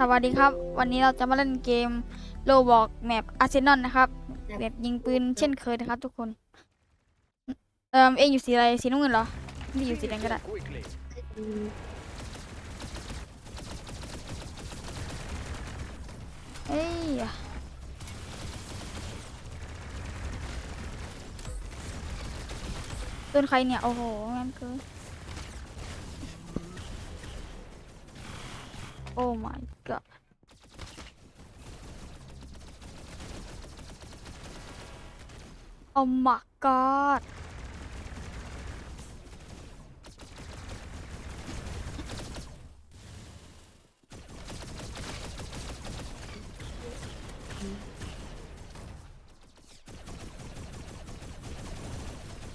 สวัสดีครับ วันนี้เราจะมาเล่นเกมโลบอกแมปอาร์เซนอลนะครับแบบยิงปืนเช่นเคยนะครับ ทุกคนเอิมเองอยู่สีอะไรสีน้ำเงินเหรอไม่อยู่สีแดงก็ได้เอ้ยปืนใครเนี่ย โอ้โหงั้นคือ โอ้ my god โอ้ my god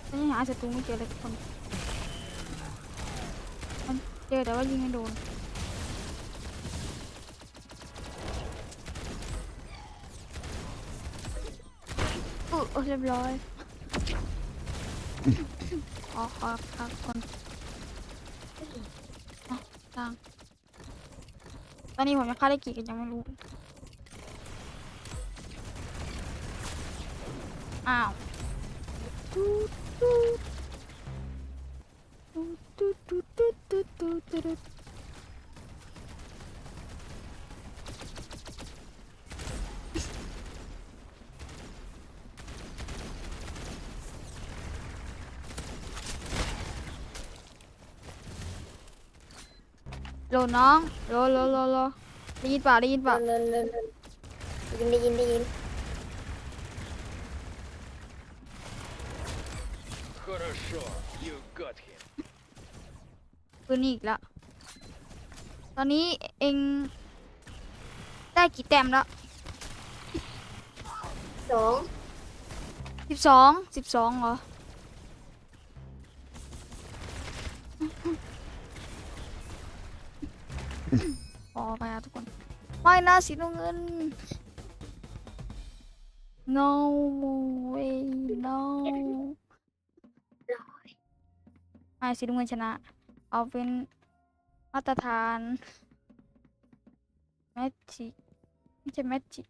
ยังหาศัตรูไม่เจอเลย เรียบร้อย ขอขอพักคนอะตังตอนนี้ผมยังฆ่าได้กี่กันยังไม่รู้ อ้าว โหลน้องโหลโหลโหลโหลได้ยินเปล่าได้ยินเปล่า เลินเลินเลินยินได้ยินได้ยิน Хорошо. You got him. ปืนนี่อีกแล้ว ตอนนี้เองได้กี่แต้มแล้ว สอง สิบสองสิบสองเหรอ ไปครับทุกคน ไม่นะสีน้ำเงิน no way no ไม่สีน้ำเงินชนะ เอาเป็นมาตรฐานแมทชิไม่ใช่แมทชิ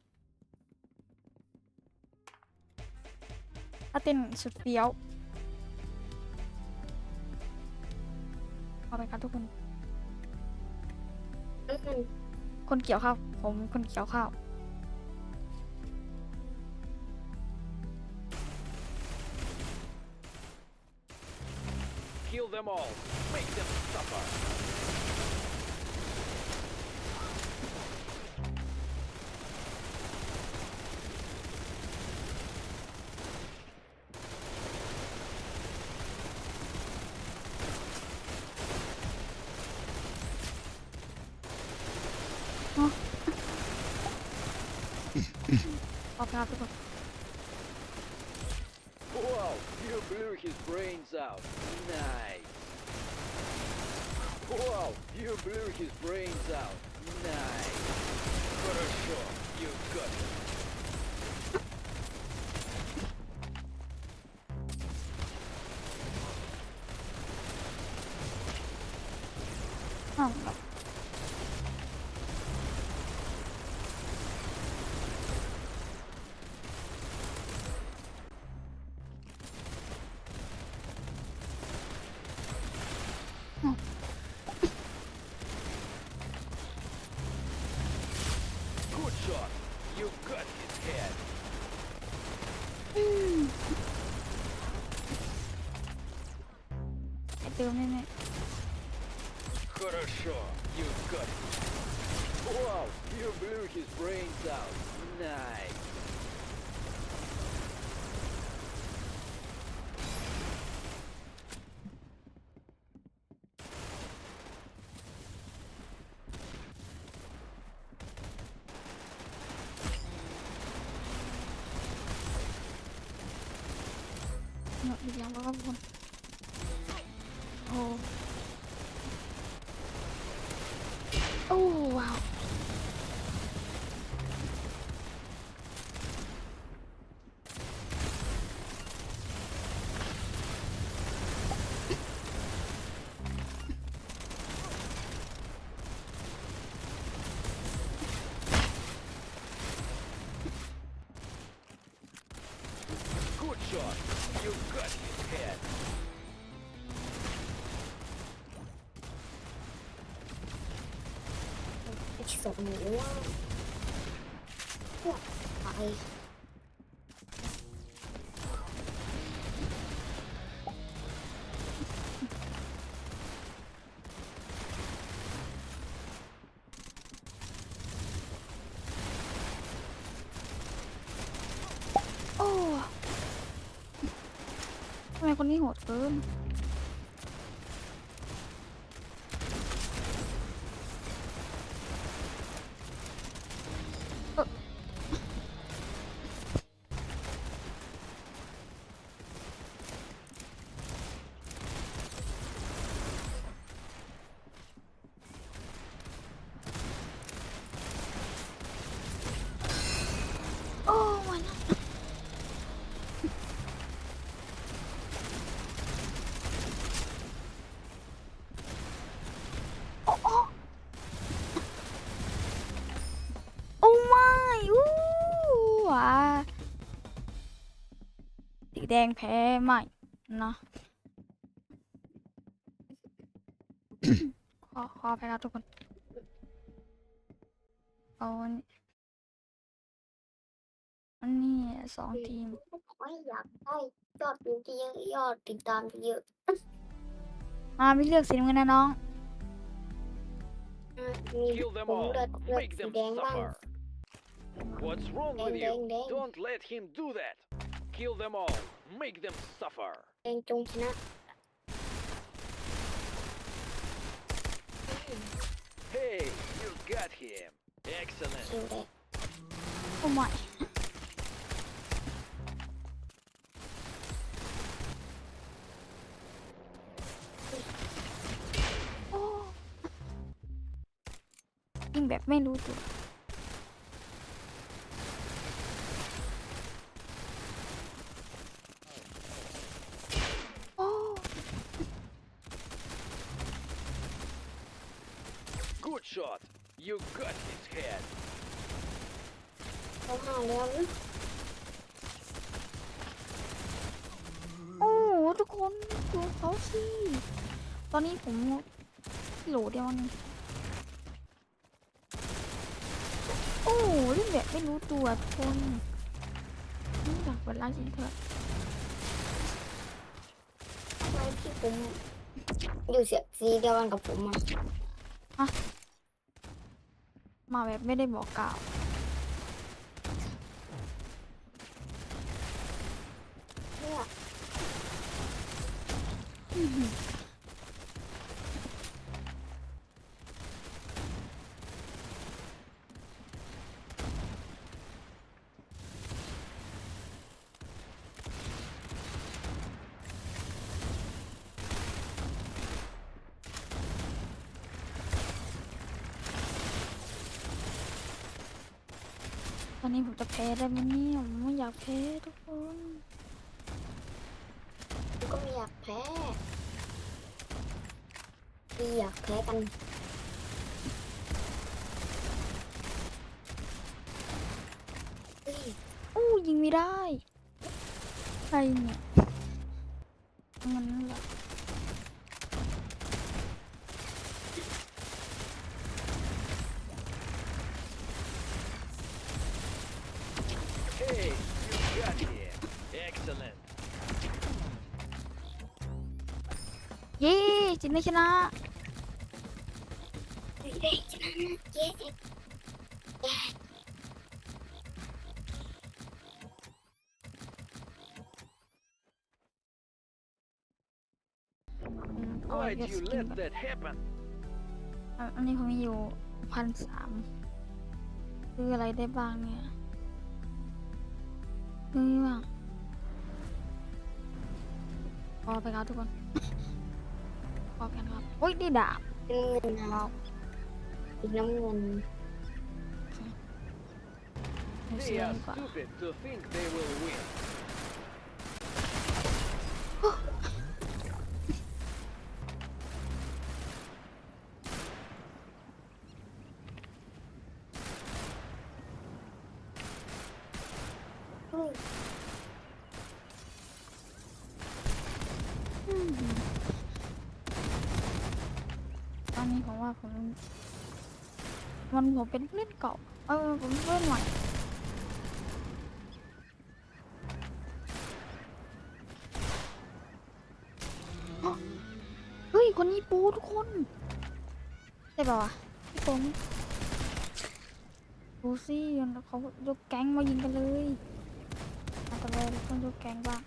ถ้าเต้นสุดเฟี้ยวเอาไปครับทุกคน คนเกี่ยวข้าวผมคนเกี่ยวข้าว Kill them all. Make them suffer. Wow, you blew his brains out. Nice. Wow, you blew his brains out. Nice. Хорошо. You got him. shot. You got his head. Это у меня. Хорошо, you got it. Wow, you blew his brains out. Nice. ๆเนาะดี ศพหนูว่าพวกไปโอ้ทำไมคนนี้โหดเกิน แดงแพ้ไม่นะขอขอไปครับทุกคนเอาอันนี้อันนี้สองทีมไม่อยากได้ยอดวิวที่เยอะยอดติดตามที่เยอะมาไม่เลือกสีน้ำเงินนะน้องอะมี Kill them ผม all. เลือดเลือด Make สี them แดงบ้าง suffer. What's wrong Dang, with you? dang, dang. Don't let him do that. Kill them all. Make them suffer. แดงจงชนะ Hey, you got him. Excellent. คิวแดง โอ้ไม่โอ้ยิงแบบไม่รู้ตัว You got his head. เขาห้าแล้วนะโอ้ทุกคนดูเขาสิตอนนี้ผมโหลเดียวนึงโอ้เล่นแบบไม่รู้ตัวทุกคนนี่อยากเปิดร้านสิเถอะทำไมที่ผมอยู่เสียสีเดียวกันกับผมอะ มาแบบไม่ได้บอกกล่าวเนี่ย อื้อหือ ตอนนี้ผมจะแพ้ได้ไหมเนี่ย ผมไม่อยากแพ้ทุกคนผมก็ไม่อยากแพ้ไม่อยากแพ้กันเฮ้ยอู้ยิงไม่ได้ใครเนี่ยมันนั่นแหละ Hey, you got him. Excellent. เย้จินได้ ชนะเฮ้ยได้ชนะเย้เย้อืมเอาไว้ Why เลื do อกส you กิน let ก่อน that happen? อะอันนี้ผมมีอยู่พันสามซื้ออะไรได้บ้างเนี่ยซื้อบ้างพอไปครับทุกคน พอกันครับโอ้ยได้ดาบเป็นเงินนะว้าวอีกน้ำเงินผมซื้ They อ are ดีกว่า stupid to think they will win. เฮ้ย อืมตอนนี้ผ มว่าผมมันผมเป็นเล่นเก่า เออผมเล่นใหม่เฮ้ย คนนี้ปูทุกคนใช่ป่าวะพี่ผมดูสิเขายกแก๊งมายิงกันเลยมากันเลยเราต้องยกแก๊งบ้าง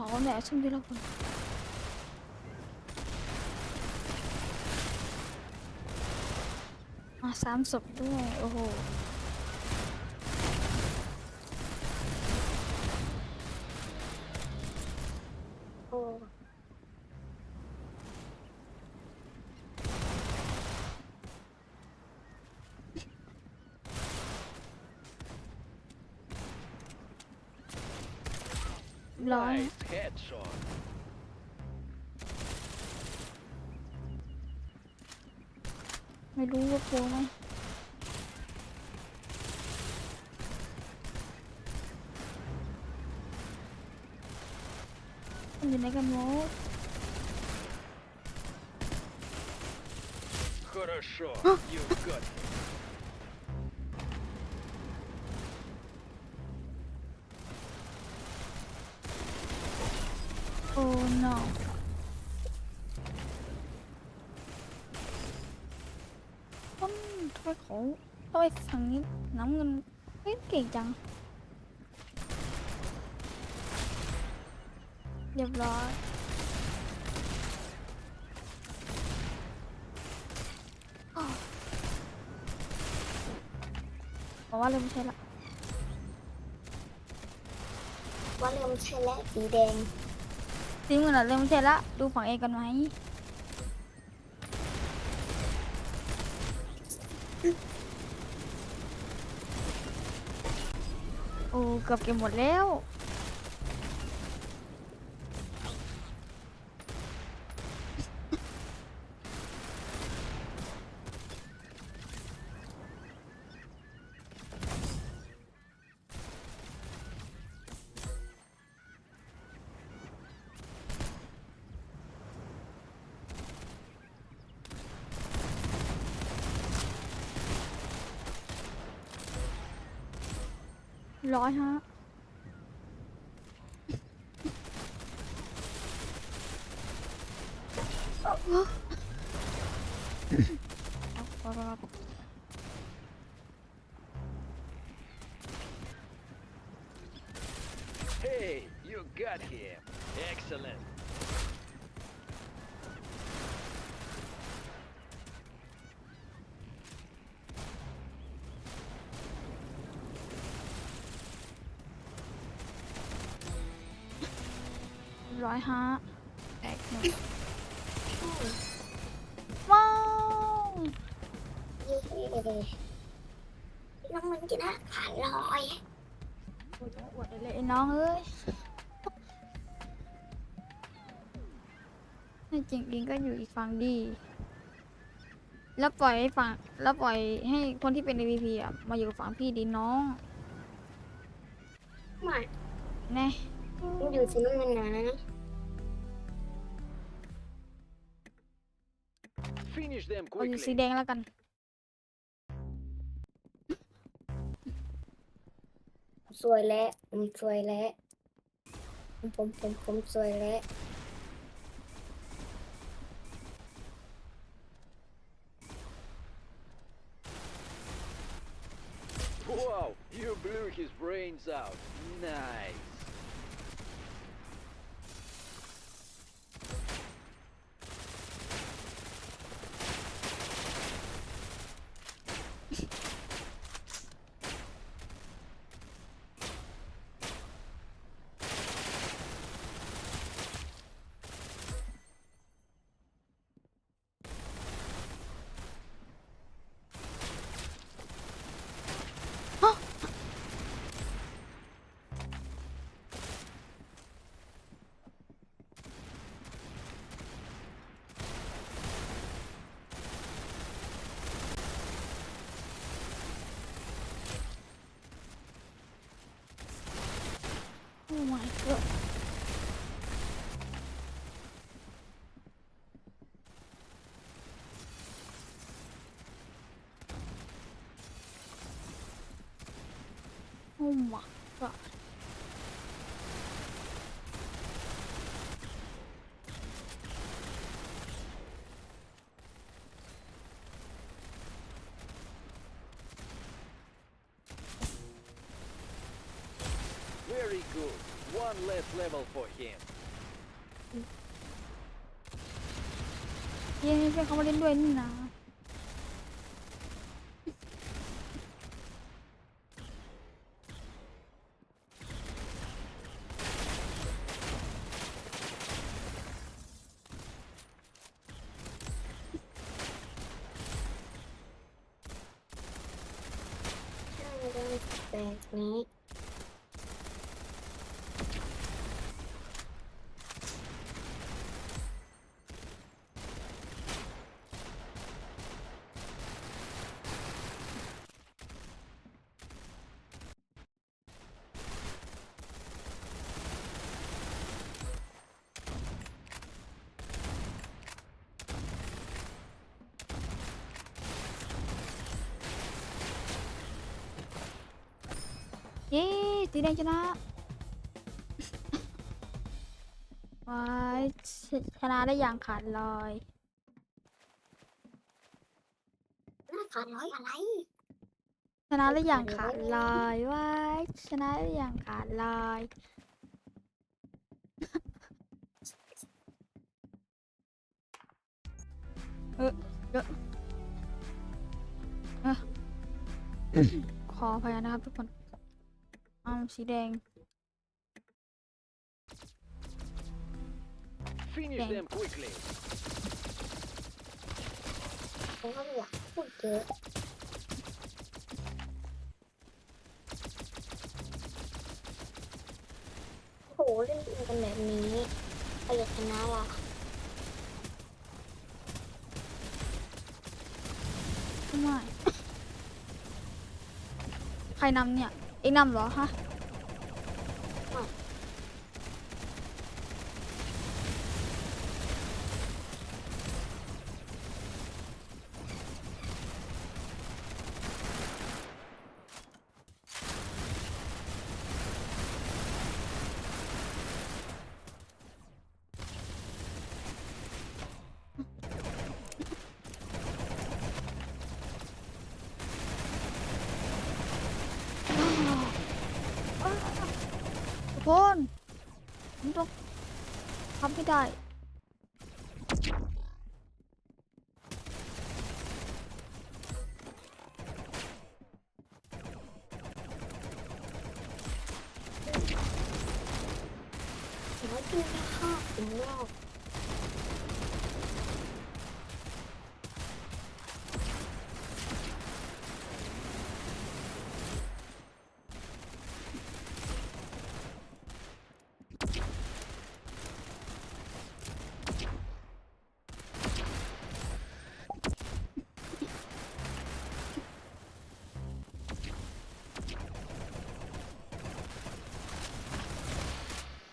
อะขอแหนชุ่มทีละคนอะสามศพด้วย โอ้โห โอ้ ร้อย Nice headshot. ไม่รู้ว่าโปรไหมมันอยู่ในกันโมด Хорошо. You got it. No ต้นทำไมเขาทำไมฝั่งนี้น้ำเงินเฮ้ยเก่งจัง เรียบร้อยอ้าวบอกว่าเริ่มใช่ละ ว่าเริ่มใช่แล้วสีแดง สีเงินอะเริ่มใช่ละดูฝั่งเองกันไหมโอ้เกือบเก็บหมดแล้ว ร้อยฮะเอาเอาเอาเอา Hey, you got him. Excellent. ร้อยฮะแตกหนึ่งว้าวเย้น้องมันกินอาหารลอยโอ้ยต้องอวดเลยไอ้น้องเอ้ยนี่จริงๆก็อยู่อีกฝั่งดี แล้วปล่อยให้ฝั่งแล้วปล่อยให้คนที่เป็น MVP อะมาอยู่กับฝั่งพี่ดีน้องไม่แน่มันอยู่สีน้ำเงินนะ Finish them เอาอยู่สี quickly. แดงแล้วกันสวยแล้วผมสวยแล้วผมผมผมสวยแล้ว Wow, you blew his brains out. Nice. 哦，我的个！Very good. One less level for him. เย้เพื่อนเขามาเล่นด้วยนี่นะใช่เรื่องแบบนี้ เย้สีแดงชนะว้ายชชนะได้อย่างขาดลอยหน้าขาดร้อยอะไร ชนะได้อย่างขาดลอยว้ายชนะได้อย่างขาดลอยเออเยอะเอะขออภัยนะครับทุกคนเอา สีแดง Finish Okay. them quickly. ผมก็ไม่อยากพูดเยอะโอ้โหเล่นกันแบบนี้ใครอยากชนะล่ะ ไม่ ใครนำเนี่ย เองนำเหรอฮะ ทุกคนผมต้อง ทำให้ได้ ถือว่าดูแค่ข้าถึงรอบ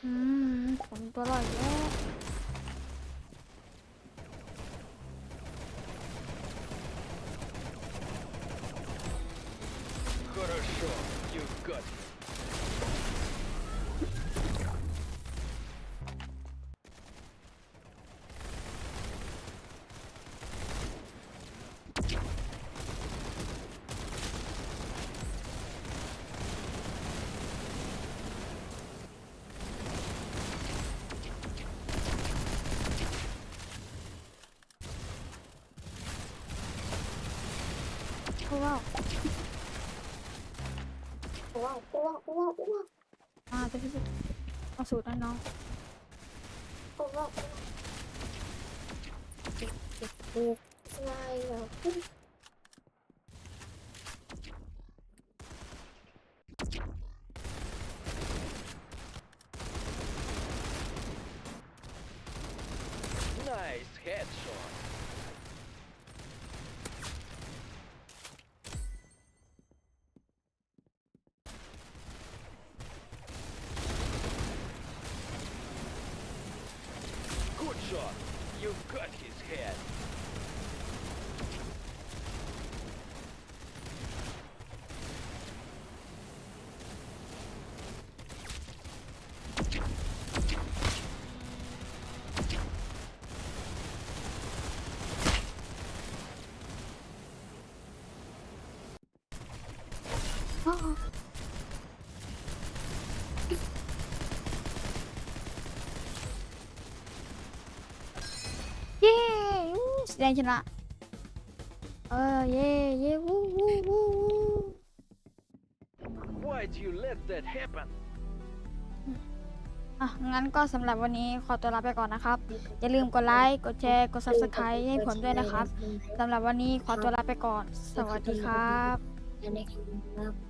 อืม ผม พิสูจน์เอาสูตรนะน้องว้าวว้าวเด็กเด็กเด็กอะไรเหรอ Nice headshot. Good shot. You got his head. อ้าวเย้อู้สี แดงชนะ เออ เย้เย้วู้วู้วู้วู้ Why'd you let that happen? อะ งั้นก็สำหรับวันนี้ขอตัวลาไปก่อนนะครับ อย่าลืมกดไลค์ กดแชร์ กด subscribe ให้ผมด้วยนะครับสำหรับวันนี้ขอตัวลาไปก่อน สวัสดีครับ อันนี้ครับ